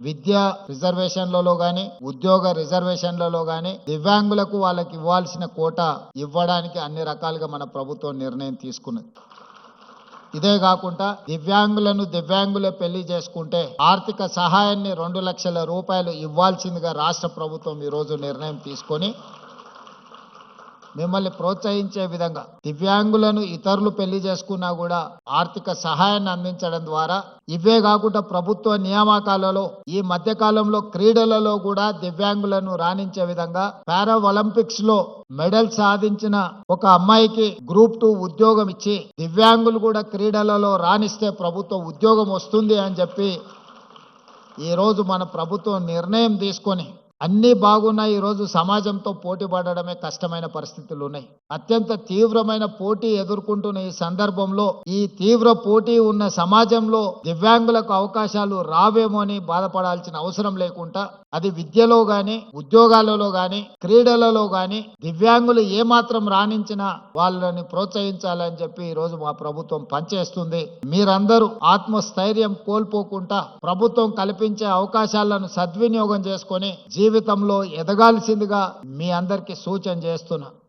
విద్య రిజర్వేషన్లలో గాని ఉద్యోగ రిజర్వేషన్లలో గాని దివ్యాంగులకు వాళ్ళకి ఇవ్వాల్సిన కోట ఇవ్వడానికి అన్ని రకాలుగా మన ప్రభుత్వం నిర్ణయం తీసుకున్నది. ఇదే కాకుండా దివ్యాంగులను దివ్యాంగులే పెళ్ళి చేసుకుంటే ఆర్థిక సహాయాన్ని రెండు లక్షల రూపాయలు ఇవ్వాల్సిందిగా రాష్ట్ర ప్రభుత్వం ఈరోజు నిర్ణయం తీసుకొని మిమ్మల్ని ప్రోత్సహించే విధంగా దివ్యాంగులను ఇతరులు పెళ్ళి చేసుకున్నా కూడా ఆర్థిక సహాయాన్ని అందించడం ద్వారా ఇవే కాకుండా ప్రభుత్వ నియామకాలలో ఈ మధ్య కాలంలో క్రీడలలో కూడా దివ్యాంగులను రాణించే విధంగా పారా ఒలింపిక్స్లో మెడల్ సాధించిన ఒక అమ్మాయికి గ్రూప్ టూ ఉద్యోగం ఇచ్చి దివ్యాంగులు కూడా క్రీడలలో రాణిస్తే ప్రభుత్వ ఉద్యోగం వస్తుంది అని చెప్పి ఈరోజు మన ప్రభుత్వం నిర్ణయం తీసుకొని అన్ని బాగున్నాయి. ఈ రోజు సమాజంతో పోటీ పడడమే కష్టమైన పరిస్థితులు ఉన్నాయి అత్యంత తీవ్రమైన పోటీ ఎదుర్కొంటున్న ఈ సందర్భంలో ఈ తీవ్ర పోటీ ఉన్న సమాజంలో దివ్యాంగులకు అవకాశాలు రావేమో అని బాధపడాల్సిన అవసరం లేకుండా అది విద్యలో గాని ఉద్యోగాలలో గాని క్రీడలలో గాని దివ్యాంగులు ఏమాత్రం రాణించినా వాళ్ళని ప్రోత్సహించాలని చెప్పి ఈ రోజు మా ప్రభుత్వం పనిచేస్తుంది. మీరందరూ ఆత్మస్థైర్యం కోల్పోకుండా ప్రభుత్వం కల్పించే అవకాశాలను సద్వినియోగం చేసుకొని జీవితంలో ఎదగాల్సిందిగా మీ అందరికీ సూచన చేస్తున్నా.